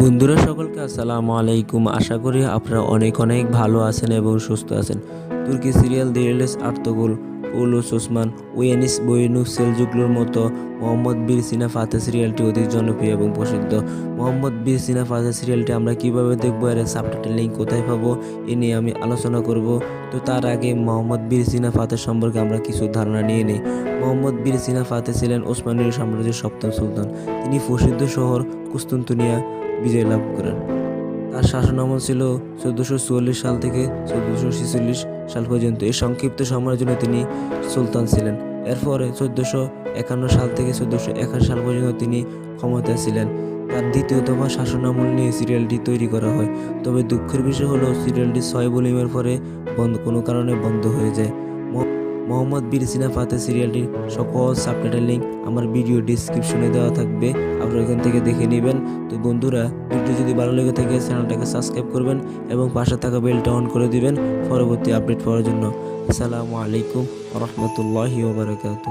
বন্ধুরা, সকলকে আসসালামু আলাইকুম। আশা করি আপনারা অনেক অনেক ভালো আছেন এবং সুস্থ আছেন। তুর্কি সিরিয়াল দিয়েলেস আর্তগুল, পৌলুস ওসমান, ওয়েনিস বইনু সেলজুকলুর মতো মোহাম্মদ বীর সিনা ফাতে সিরিয়ালটি অধিক জনপ্রিয় এবং প্রসিদ্ধ। মোহাম্মদ বীর সিনা ফাতে সিরিয়ালটি আমরা কীভাবে দেখব, এর সাবটাইটেল লিঙ্ক কোথায় পাবো, এ নিয়ে আমি আলোচনা করব। তো তার আগে মোহাম্মদ বীর সিনা ফাতে সম্পর্কে আমরা কিছু ধারণা নিয়ে নিই। মোহাম্মদ বীর সিনা ফাতে ছিলেন ওসমানীয় সাম্রাজ্যের সপ্তম সুলতান। তিনি প্রসিদ্ধ শহর কুস্তুনতুনিয়া বিজয় লাভ করেন। তার শাসনামল ছিল চোদ্দোশো চুয়াল্লিশ সাল থেকে চোদ্দোশো ছেচল্লিশ সাল পর্যন্ত। এই সংক্ষিপ্ত সময়ের জন্য তিনি সুলতান ছিলেন। এরপরে চোদ্দোশো একান্ন সাল থেকে চোদ্দোশো একাশ সাল পর্যন্ত তিনি ক্ষমতায় ছিলেন। তার দ্বিতীয় দফা শাসনামল নিয়ে সিরিয়ালটি তৈরি করা হয়। তবে দুঃখের বিষয় হলো, সিরিয়ালটি ছয় ভলিউমের পরে বন্ধ কোনো কারণে বন্ধ হয়ে যায়। মোহাম্মদ বীর সিনা ফাতে সিরিয়ালটির সকল সাবটাইটেল লিঙ্ক আমার ভিডিও ডিসক্রিপশনে দেওয়া থাকবে। আপনারা এখান থেকে দেখে নেবেন। তো বন্ধুরা, ভিডিও যদি ভালো লেগে থাকে, চ্যানেলটাকে সাবস্ক্রাইব করবেন এবং পাশে থাকা বেলটা অন করে দিবেন পরবর্তী আপডেট পাওয়ার জন্য। আসসালামু আলাইকুম রহমতুল্লাহি ওবরাকাতু